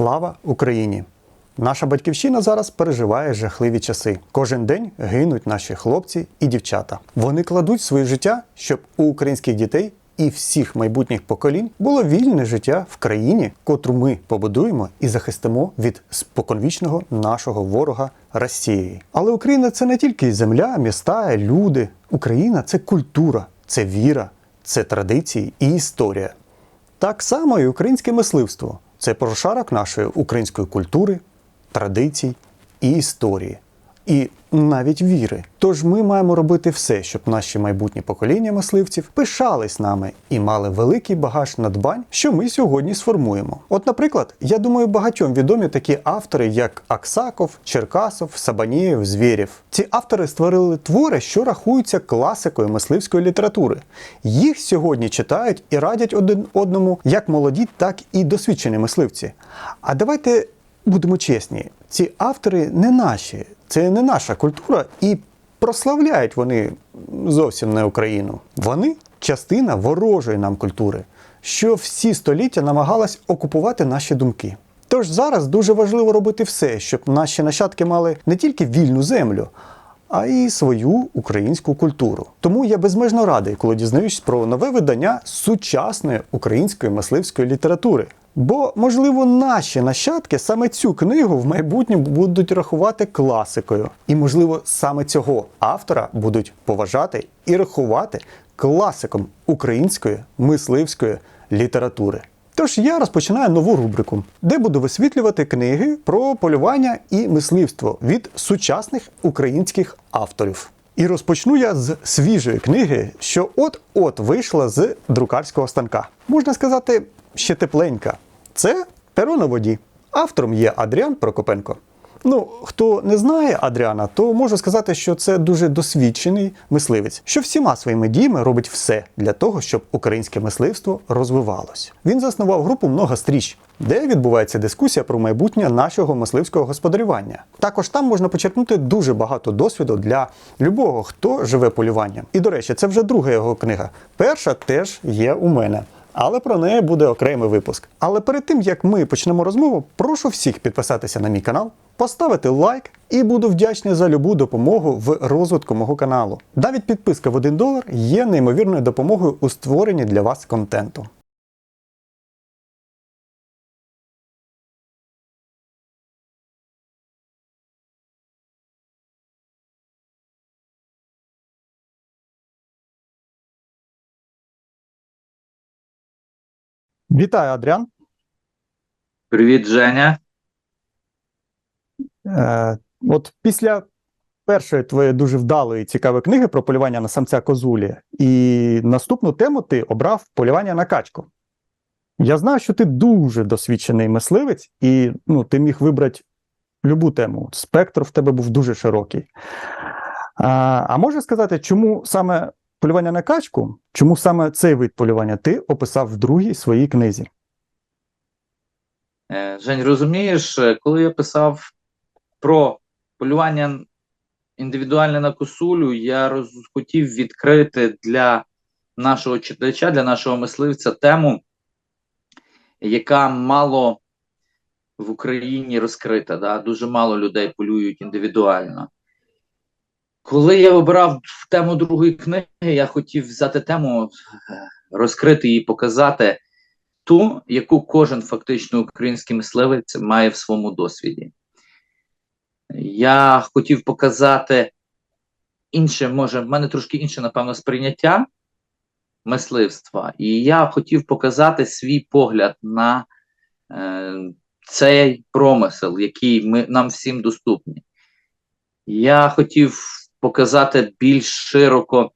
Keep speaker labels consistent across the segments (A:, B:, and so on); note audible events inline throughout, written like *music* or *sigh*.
A: Слава Україні! Наша батьківщина зараз переживає жахливі часи. Кожен день гинуть наші хлопці і дівчата. Вони кладуть своє життя, щоб у українських дітей і всіх майбутніх поколінь було вільне життя в країні, котру ми побудуємо і захистимо від споконвічного нашого ворога Росії. Але Україна це не тільки земля, міста, люди. Україна це культура, це віра, це традиції і історія. Так само і українське мисливство це прошарок нашої української культури, традицій і історії, і навіть віри. Тож ми маємо робити все, щоб наші майбутні покоління мисливців пишались нами і мали великий багаж надбань, що ми сьогодні сформуємо. От, наприклад, я думаю, багатьом відомі такі автори, як Аксаков, Черкасов, Сабанієв, Звєрєв. Ці автори створили твори, що рахуються класикою мисливської літератури. Їх сьогодні читають і радять один одному як молоді, так і досвідчені мисливці. А давайте будемо чесні, ці автори не наші, це не наша культура, і прославляють вони зовсім не Україну. Вони частина ворожої нам культури, що всі століття намагалась окупувати наші думки. Тож зараз дуже важливо робити все, щоб наші нащадки мали не тільки вільну землю, а й свою українську культуру. Тому я безмежно радий, коли дізнаюсь про нове видання сучасної української мисливської літератури. Бо, можливо, наші нащадки саме цю книгу в майбутньому будуть рахувати класикою. І, можливо, саме цього автора будуть поважати і рахувати класиком української мисливської літератури. Тож я розпочинаю нову рубрику, де буду висвітлювати книги про полювання і мисливство від сучасних українських авторів. І розпочну я з свіжої книги, що от-от вийшла з друкарського станка. Можна сказати, ще тепленька. Це перо на воді. Автором є Адріан Прокопенко. Ну, хто не знає Адріана, то можу сказати, що це дуже досвідчений мисливець, що всіма своїми діями робить все для того, щоб українське мисливство розвивалось. Він заснував групу Много стріч, де відбувається дискусія про майбутнє нашого мисливського господарювання. Також там можна почерпнути дуже багато досвіду для любого, хто живе полюванням. І до речі, це вже друга його книга. Перша теж є у мене. Але про неї буде окремий випуск. Але перед тим як ми почнемо розмову, прошу всіх підписатися на мій канал, поставити лайк і буду вдячний за любу допомогу в розвитку мого каналу. Навіть підписка в 1 долар є неймовірною допомогою у створенні для вас контенту. Вітаю, Адріан.
B: Привіт, Женя.
A: Е, от після першої твоєї дуже вдалої цікавої книги про полювання на самця козулі, і наступну тему ти обрав полювання на качку. Я знаю, що ти дуже досвідчений мисливець, і ну, ти міг вибрати любу тему. Спектр в тебе був дуже широкий. А, а можеш сказати, чому саме полювання на качку, чому саме цей вид полювання ти описав в другій своїй книзі?
B: Е, Жень, розумієш, е, коли я писав про полювання індивідуальне на косулю, я роз... хотів відкрити для нашого читача, для нашого мисливця тему, яка мало в Україні розкрита. Да? Дуже мало людей полюють індивідуально. Коли я обрав тему другої книги, я хотів взяти тему, е, розкрити її, показати ту, яку кожен фактично український мисливець має в своєму досвіді. Я хотів показати інше, може, в мене трошки інше, напевно, сприйняття мисливства, і я хотів показати свій погляд на е, цей промисел, який ми, нам всім доступний. Я хотів показати більш широко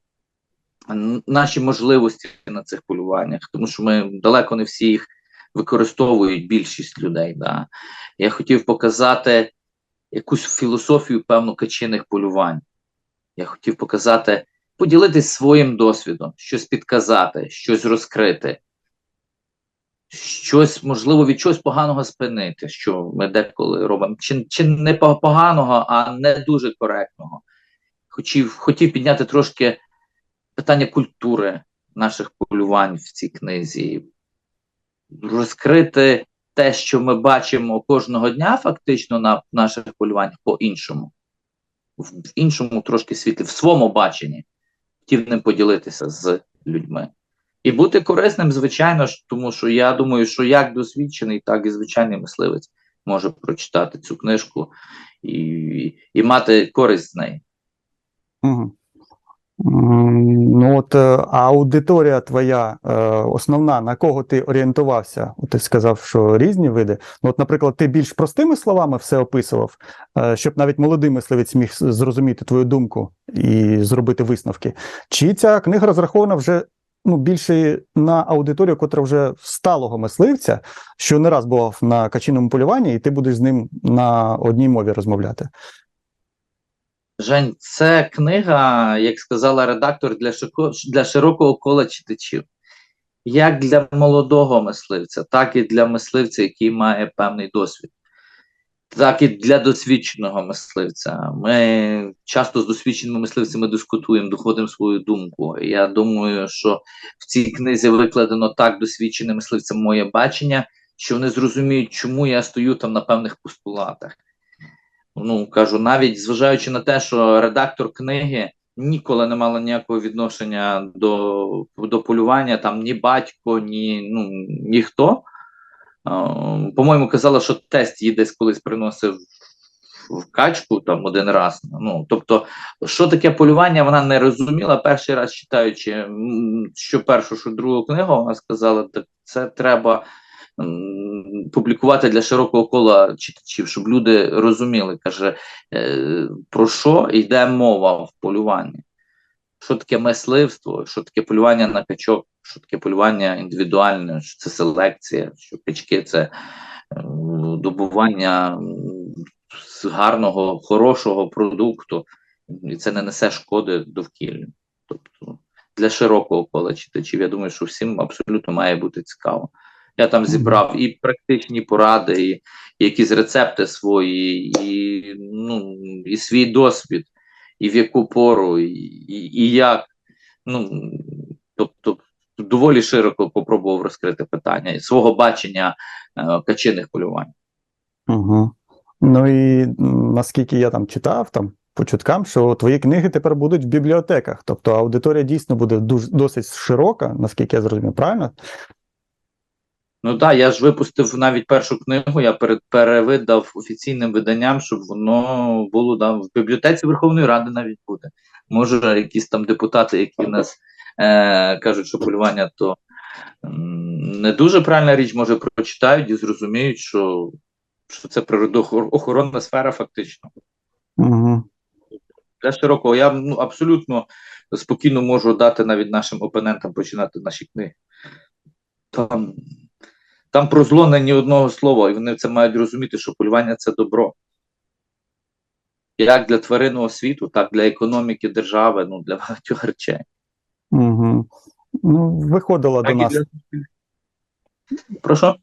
B: наші можливості на цих полюваннях, тому що ми далеко не всі їх використовують більшість людей. Да. Я хотів показати якусь філософію певну качиних полювань. Я хотів показати, поділитись своїм досвідом, щось підказати, щось розкрити, щось, можливо, від чогось поганого спинити, що ми деколи робимо, чи, чи не поганого, а не дуже коректного. Хотів, хотів підняти трошки питання культури наших полювань в цій книзі, розкрити те, що ми бачимо кожного дня, фактично на наших полюваннях по-іншому, в, іншому трошки світлі, в своєму баченні, хотів ним поділитися з людьми. І бути корисним, звичайно ж, тому що я думаю, що як досвідчений, так і звичайний мисливець може прочитати цю книжку і, і мати користь з неї.
C: Ну, от е, а аудиторія твоя е, основна, на кого ти орієнтувався? Ти сказав, що різні види. Ну, от, наприклад, ти більш простими словами все описував, е, щоб навіть молодий мисливець міг зрозуміти твою думку і зробити висновки. Чи ця книга розрахована вже ну, більше на аудиторію, котра вже сталого мисливця, що не раз бував на качиному полюванні, і ти будеш з ним на одній мові розмовляти?
B: Жень, це книга, як сказала редактор, для, шико, для широкого кола читачів. Як для молодого мисливця, так і для мисливця, який має певний досвід, так і для досвідченого мисливця. Ми часто з досвідченими мисливцями дискутуємо, доходимо свою думку. Я думаю, що в цій книзі викладено так досвідченим мисливцям моє бачення, що вони зрозуміють, чому я стою там на певних постулатах ну кажу, навіть зважаючи на те, що редактор книги ніколи не мала ніякого відношення до, до полювання, там ні батько, ні ну ніхто. По-моєму, казала, що тест їй десь колись приносив в качку там один раз. Ну тобто, що таке полювання, вона не розуміла. Перший раз читаючи що першу, що другу книгу, вона сказала, так це треба публікувати для широкого кола читачів, щоб люди розуміли, каже, е, про що йде мова в полюванні. Що таке мисливство, що таке полювання на качок, що таке полювання індивідуальне, що це селекція, що качки це е, добування гарного, хорошого продукту, і це не несе шкоди довкіллю. Тобто для широкого кола читачів, я думаю, що всім абсолютно має бути цікаво. Я там зібрав і практичні поради, і, і якісь рецепти свої, і, ну, і свій досвід, і в яку пору, і, і, і як. Ну, тобто, доволі широко попробував розкрити питання і свого бачення е, качиних полювань.
C: Угу. Ну і наскільки я там читав, там по чуткам, що твої книги тепер будуть в бібліотеках. Тобто аудиторія дійсно буде дуже досить широка, наскільки я зрозумів, правильно?
B: Ну так, я ж випустив навіть першу книгу, я перед перевидав офіційним виданням, щоб воно було да, в бібліотеці Верховної Ради навіть буде. Може, якісь там депутати, які нас е, кажуть, що полювання то не дуже правильна річ, може, прочитають і зрозуміють, що, що це природоохоронна сфера, фактично.
C: Угу.
B: Для широкого я ну, абсолютно спокійно можу дати навіть нашим опонентам починати наші книги. Там, там про зло не ні одного слова, і вони це мають розуміти, що полювання це добро. Як для тваринного світу, так для економіки держави, ну для багатьох речей.
C: Угу. Ну, виходила до
B: Так і
C: нас.
B: для... Прошу?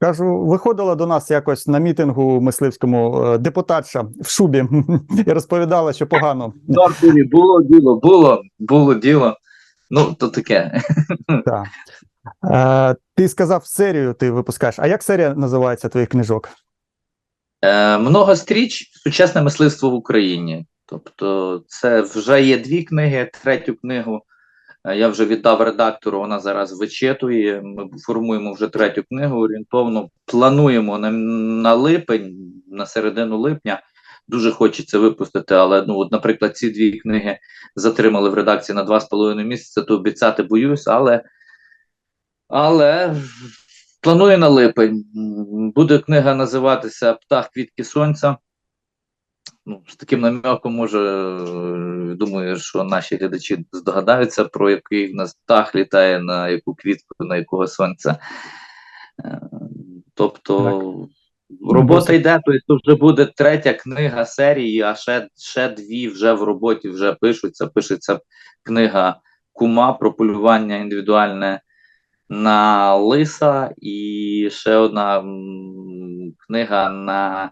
C: Кажу, виходила до нас якось на мітингу мисливському е, депутатша в шубі *laughs* і розповідала, що погано.
B: Дорбурі, було діло, було, було діло. Ну, то таке.
C: Так. Ти сказав серію, ти випускаєш. А як серія називається твоїх книжок?
B: Е, много стріч сучасне мисливство в Україні. Тобто, це вже є дві книги. Третю книгу е, я вже віддав редактору. Вона зараз вичитує. Ми формуємо вже третю книгу. Орієнтовно плануємо на, на липень, на середину липня. Дуже хочеться випустити, але ну, от, наприклад, ці дві книги затримали в редакції на два з половиною місяця, то обіцяти боюсь, але, але планую на липень. Буде книга називатися Птах квітки сонця. Ну, з таким намеком, може, е, думаю, що наші глядачі здогадаються, про який в нас птах літає, на яку квітку, на якого сонця. Е, Тобто робота йде, то то вже буде третя книга серії, а ще, ще дві вже в роботі вже пишуться. Пишеться книга Кума про полювання індивідуальне на лиса, і ще одна книга на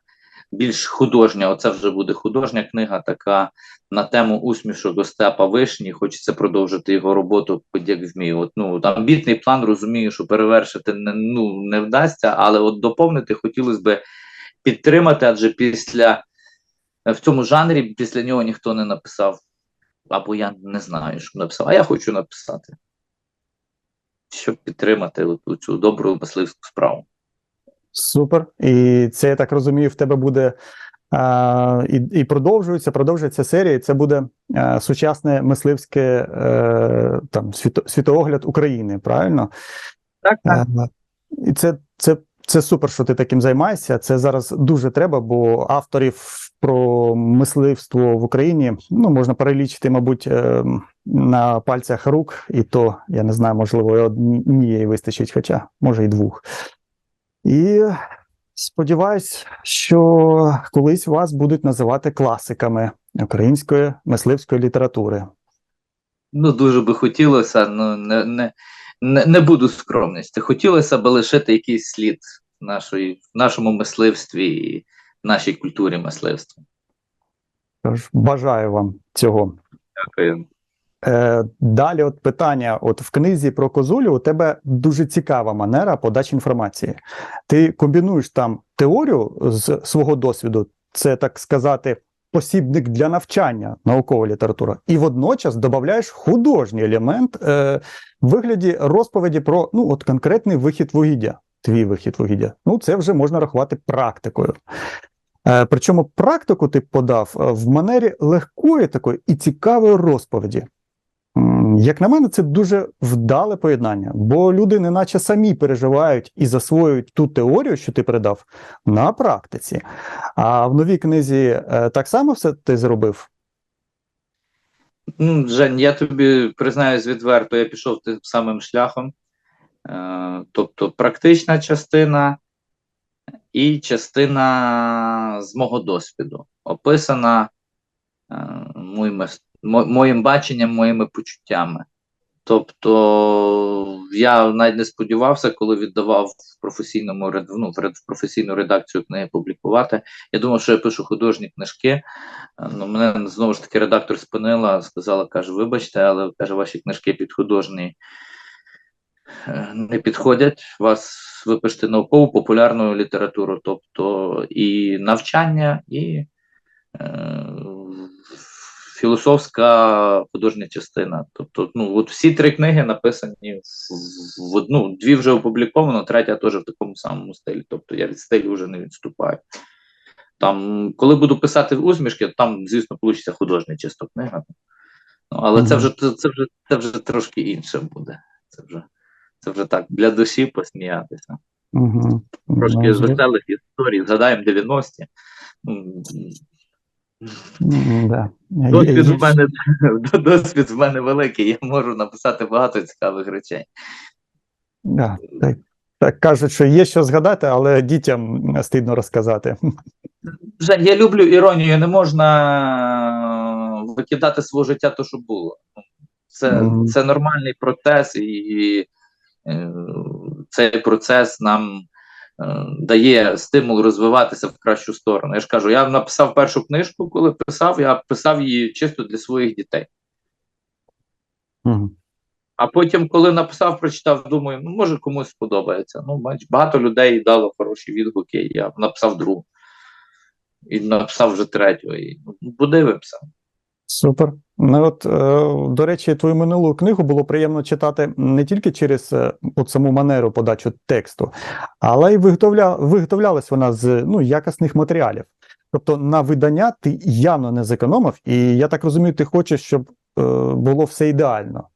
B: більш художня. Оце вже буде художня книга, така на тему усмішок Остапа Вишні. Хочеться продовжити його роботу, як вмію. От, ну, амбітний план, розумію, що перевершити не, ну, не вдасться, але от доповнити хотілося би підтримати, адже після в цьому жанрі після нього ніхто не написав. Або я не знаю, що написав, а я хочу написати. Щоб підтримати от, цю добру мисливську справу.
C: Супер. І це, я так розумію, в тебе буде а, і, і продовжується, продовжується серія. Це буде а, сучасне мисливське е, там, світо, світоогляд України, правильно?
B: Так,
C: Е, І це, це, це супер, що ти таким займаєшся. Це зараз дуже треба, бо авторів про мисливство в Україні ну, можна перелічити, мабуть, е, на пальцях рук, і то, я не знаю, можливо, однієї вистачить, хоча може і двох. І сподіваюсь, що колись вас будуть називати класиками української мисливської літератури.
B: Ну, дуже би хотілося, ну не, не, не, буду скромності. Хотілося б лишити якийсь слід нашої, в нашому мисливстві нашій культурі мисливства.
C: Тож бажаю вам цього.
B: Дякую.
C: Е, далі, от питання: от в книзі про козулю у тебе дуже цікава манера подачі інформації. Ти комбінуєш там теорію з свого досвіду, це так сказати, посібник для навчання, наукова література, і водночас додаєш художній елемент е, в вигляді розповіді про ну, от конкретний вихід вугіддя. Твій вихід вугіддя. Ну, це вже можна рахувати практикою. Е, Причому практику ти подав е, в манері легкої такої і цікавої розповіді. Як на мене, це дуже вдале поєднання, бо люди неначе самі переживають і засвоюють ту теорію, що ти передав, на практиці. А в новій книзі е, так само все ти зробив?
B: Ну, Жень, я тобі признаюсь відверто, я пішов тим самим шляхом. Е, тобто практична частина і частина з мого досвіду, описана е, моїми, моїм баченням, моїми почуттями. Тобто я навіть не сподівався, коли віддавав в професійному ну, в професійну редакцію книги публікувати. Я думав, що я пишу художні книжки. Е, Ну, мене знову ж таки редактор спинила, сказала, каже, вибачте, але каже, ваші книжки під художні е, не підходять. Вас ви пишете наукову популярну літературу, тобто і навчання, і е, філософська художня частина. Тобто, ну, от всі три книги написані в, одну, дві вже опубліковано, третя теж в такому самому стилі. Тобто я від стилю вже не відступаю. Там, коли буду писати усмішки, там, звісно, вийде художня чисто книга. Ну, але це вже це, це вже це вже трошки інше буде. Це вже це вже так для душі посміятися.
C: Угу.
B: Трошки з веселих історій. Згадаємо 90-ті. Ну,
C: да.
B: Досвід в мене *laughs* досвід в мене великий. Я можу написати багато цікавих речей.
C: Да, так, так кажуть, що є що згадати, але дітям стидно розказати.
B: Жень, я люблю іронію, не можна викидати свого життя то, що було. Це,
C: Мгм.
B: це нормальний процес, і цей процес нам е, дає стимул розвиватися в кращу сторону. Я ж кажу, я написав першу книжку, коли писав, я писав її чисто для своїх дітей. А потім, коли написав, прочитав, думаю, ну може комусь сподобається. Ну, багато людей дало хороші відгуки. Я написав другу. І написав вже третю. І ну, подивимося.
C: Супер. Ну от, е, до речі, твою минулу книгу було приємно читати не тільки через е, от саму манеру подачу тексту, але й виготовля... виготовлялась вона з ну, якісних матеріалів. Тобто на видання ти явно не зекономив, і я так розумію, ти хочеш, щоб е, було все ідеально.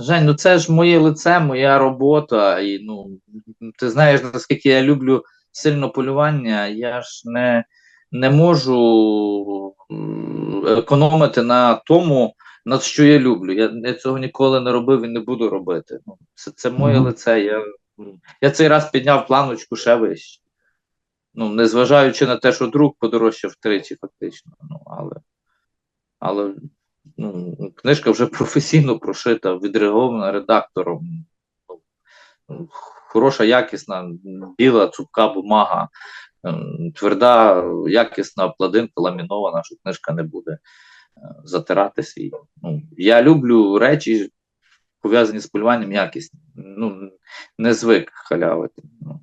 B: Жень, ну це ж моє лице, моя робота. І ну ти знаєш, наскільки я люблю сильно полювання, я ж не, не можу економити на тому, на що я люблю. Я, я цього ніколи не робив і не буду робити. Ну, це, це моє
C: Мгм.
B: лице. Я, я цей раз підняв планочку ще вище. Ну, незважаючи на те, що друг подорожчав втричі, фактично. Ну, але, але ну, книжка вже *laughs* професійно прошита, відреагована редактором. Ну, хороша, якісна, біла, цупка бумага. Ем, тверда, якісна обкладинка, ламінована, що книжка не буде е, затиратися. І, ну, я люблю речі, пов'язані з полюванням якісні. Ну, не звик халявити. Ну.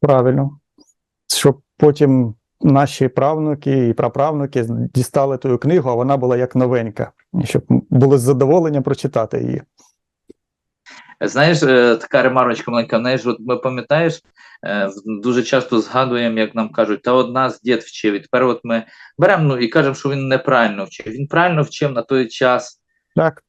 C: Правильно. Щоб потім наші правнуки і праправнуки дістали ту книгу, а вона була як новенька, щоб було задоволення прочитати її.
B: Знаєш, е, така ремарочка маленька, знаєш, от ми пам'ятаєш, е, дуже часто згадуємо, як нам кажуть, та от нас дід вчив. І тепер от ми беремо ну, і кажемо, що він неправильно вчив. Він правильно вчив на той час.
C: Так,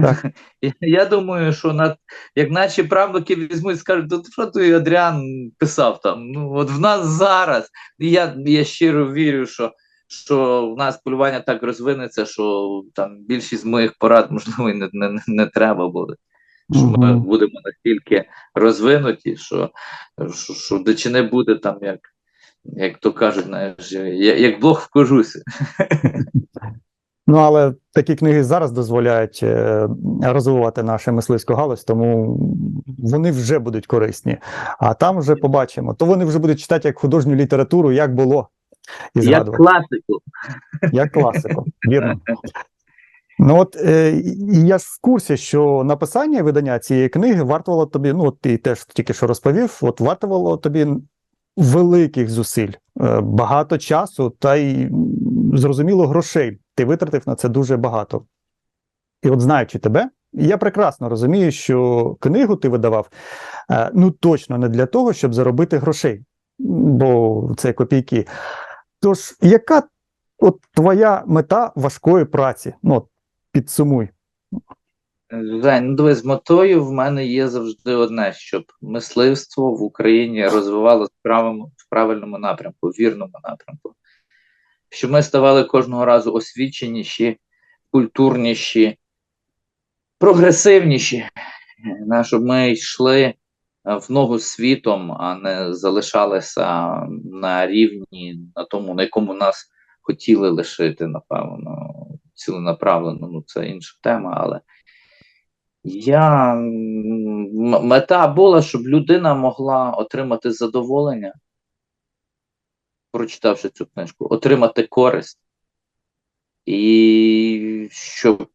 C: Так. *laughs*
B: Я, думаю, що на, як наші правнуки візьмуть скажуть, «Ну, що той Адріан писав там. Ну, от в нас зараз. І я, я щиро вірю, що, що в нас полювання так розвинеться, що там більшість моїх порад, можливо, і не, не, не треба буде. Що ми будемо настільки розвинуті, що, що, що де чи не буде там, як, як то кажуть, знаєш, як Бог в кожусі.
C: Ну, але такі книги зараз дозволяють е, розвивати нашу мисливську галузь, тому вони вже будуть корисні. А там вже побачимо. То вони вже будуть читати як художню літературу, як було, і
B: Як
C: згадувати.
B: класику.
C: Як класику, вірно. Ну от е, я ж в курсі, що написання і видання цієї книги вартувало тобі, ну от ти теж тільки що розповів, от вартувало тобі великих зусиль, е, багато часу та й зрозуміло грошей. Ти витратив на це дуже багато. І от знаючи тебе, я прекрасно розумію, що книгу ти видавав е, ну точно не для того, щоб заробити грошей, бо це копійки. Тож, яка от твоя мета важкої праці? Ну, підсумуй.
B: Жень, ну дивись, метою в мене є завжди одне, щоб мисливство в Україні розвивалося в правильному, в правильному напрямку, в вірному напрямку. Щоб ми ставали кожного разу освіченіші, культурніші, прогресивніші, щоб ми йшли е, в ногу з світом, а не залишалися на рівні, на тому, на якому нас хотіли лишити, напевно, ціленаправлено. Ну, це інша тема, але. Я мета була, щоб людина могла отримати задоволення, прочитавши цю книжку, отримати користь, і щоб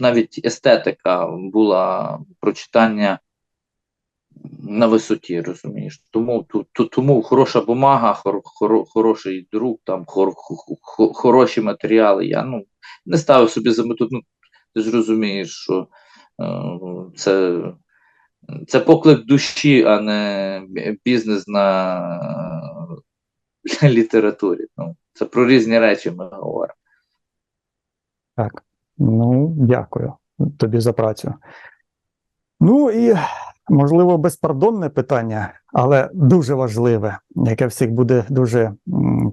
B: навіть естетика була прочитання на висоті, розумієш. Тому, ту, тому хороша бумага, хор, хоро- хороший друк, там хор, хо- хо- хороші матеріали. Я ну, не ставив собі за мету. Ну, ти ж розумієш, що е, це, це поклик душі, а не бізнес на літературі. Ну, це про різні речі ми говоримо.
C: Так. Ну, дякую тобі за працю. Ну і, можливо, безпардонне питання, але дуже важливе, яке всіх буде дуже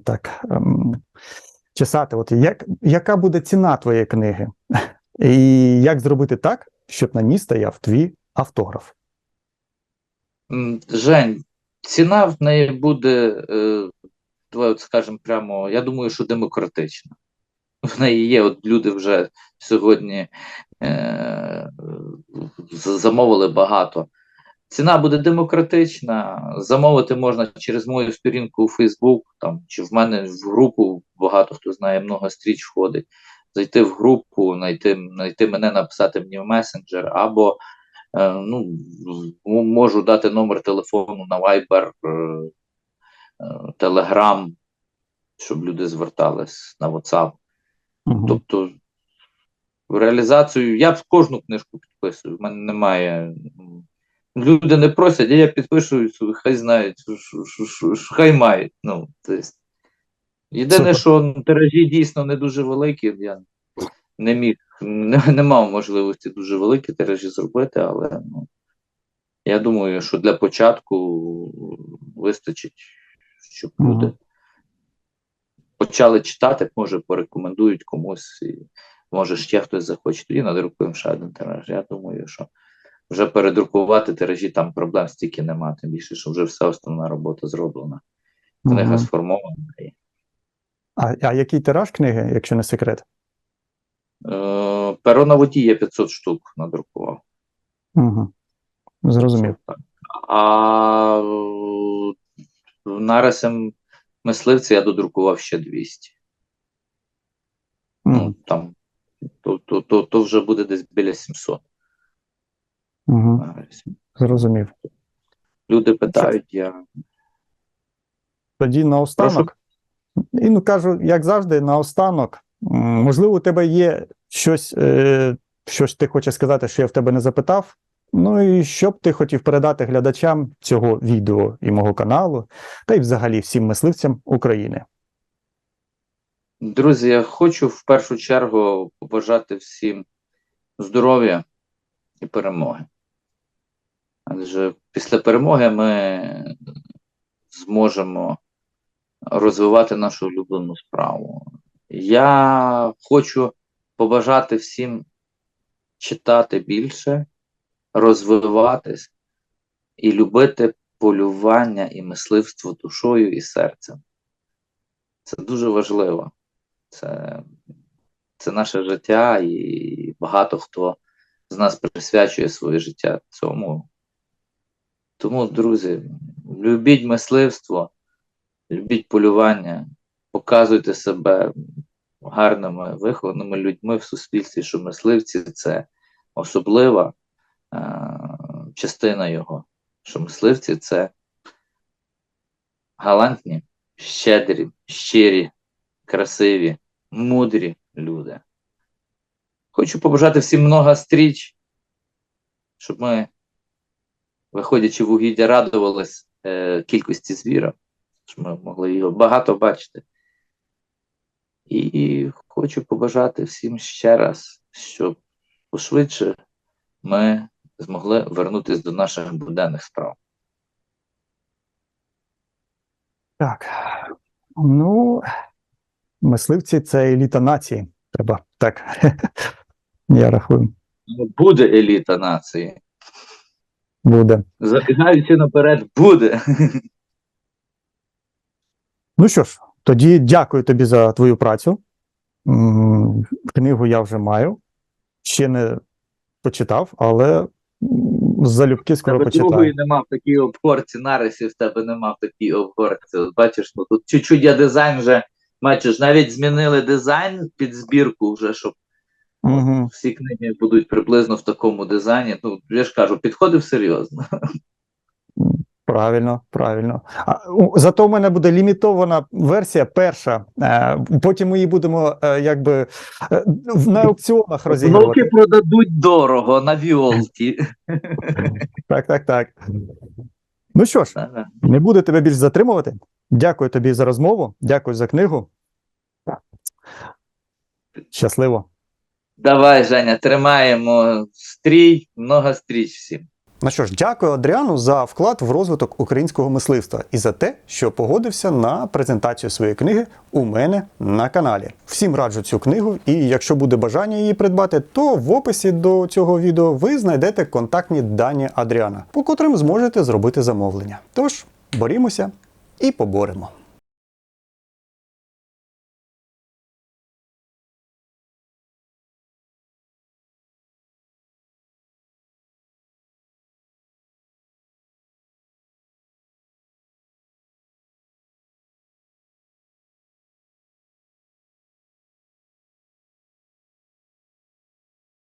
C: так ем, чесати. От як, яка буде ціна твоєї книги? І як зробити так, щоб на ній стояв твій автограф?
B: Жень, ціна в неї буде, е, давай от скажемо прямо, я думаю, що демократична. В неї є, от люди вже сьогодні е, замовили багато. Ціна буде демократична. Замовити можна через мою сторінку у Facebook, там, чи в мене в групу, багато хто знає, много стріч входить. Зайти в групу, знайти, знайти мене, написати мені в месенджер, або е, ну, можу дати номер телефону на Viber, е, е, Telegram, щоб люди звертались на WhatsApp.
C: Мгм.
B: Тобто в реалізацію я кожну книжку підписую. В мене немає. Люди не просять, а я підпишу, хай знають, що, що, що, що, що хай мають. Ну, тобто, єдине, що тиражі дійсно не дуже великі. Я не міг, не, не мав можливості дуже великі тиражі зробити, але ну, я думаю, що для початку вистачить, щоб
C: Мгм.
B: люди почали читати, може порекомендують комусь, і може ще хтось захоче. Тоді надрукуємо ще один тираж. Я думаю, що вже передрукувати тиражі там проблем стільки нема, тим більше, що вже вся основна робота зроблена. Книга
C: Мгм.
B: сформована.
C: А, а який тираж книги, якщо не секрет?
B: Е, перо на воді я 500 штук надрукував.
C: Угу. Зрозумів.
B: А е, нарисом мисливця я додрукував ще 200. Ну, там, то, то, то, то вже буде десь біля 700
C: Угу. Зрозумів.
B: Люди питають, я
C: Тоді наостанок. І ну кажу, як завжди, наостанок. Можливо, у тебе є щось, е, щось ти хочеш сказати, що я в тебе не запитав. Ну і що б ти хотів передати глядачам цього відео і мого каналу, та й взагалі всім мисливцям України.
B: Друзі, я хочу в першу чергу побажати всім здоров'я і перемоги. Адже після перемоги ми зможемо розвивати нашу улюблену справу. Я хочу побажати всім читати більше, розвиватись і любити полювання і мисливство душою і серцем. Це дуже важливо. Це, це наше життя, і багато хто з нас присвячує своє життя цьому. Тому, друзі, любіть мисливство, любіть полювання, показуйте себе гарними, вихованими людьми в суспільстві, що мисливці це особлива е- частина його, що мисливці це галантні, щедрі, щирі, красиві, мудрі люди. Хочу побажати всім много стріч, щоб ми, виходячи в угіддя, радувались е, кількості звіра, щоб ми могли його багато бачити. І, і хочу побажати всім ще раз, щоб пошвидше ми змогли вернутися до наших буденних справ.
C: Так. Ну, мисливці це еліта нації. Треба так. *laughs* Я рахую.
B: Буде еліта нації.
C: Буде.
B: Забігаючи наперед, буде.
C: Ну що ж, тоді дякую тобі за твою працю. Книгу я вже маю. Ще не почитав, але залюбки скоро
B: Тебе другої
C: почитаю.
B: нема в такій обгорці, нарисів в тебе нема в такій обгорці. Бачиш, ну тут чуть-чуть я дизайн вже, бачиш, навіть змінили дизайн під збірку вже, щоб
C: Угу.
B: всі книги будуть приблизно в такому дизайні. Ну, я ж кажу, підходив серйозно.
C: Правильно, правильно. А, зато в мене буде лімітована версія перша. Е, потім ми її будемо е, якби е, на аукціонах розігрувати.
B: Внуки продадуть дорого на Віолті.
C: Так, так, так. Ну що ж,
B: Ага.
C: не буду тебе більш затримувати. Дякую тобі за розмову, дякую за книгу. Щасливо.
B: Давай, Женя, тримаємо стрій, много стріч всім.
C: Ну що ж, дякую Адріану за вклад в розвиток українського мисливства і за те, що погодився на презентацію своєї книги у мене на каналі. Всім раджу цю книгу, і якщо буде бажання її придбати, то в описі до цього відео ви знайдете контактні дані Адріана, по котрим зможете зробити замовлення. Тож борімося і поборемо.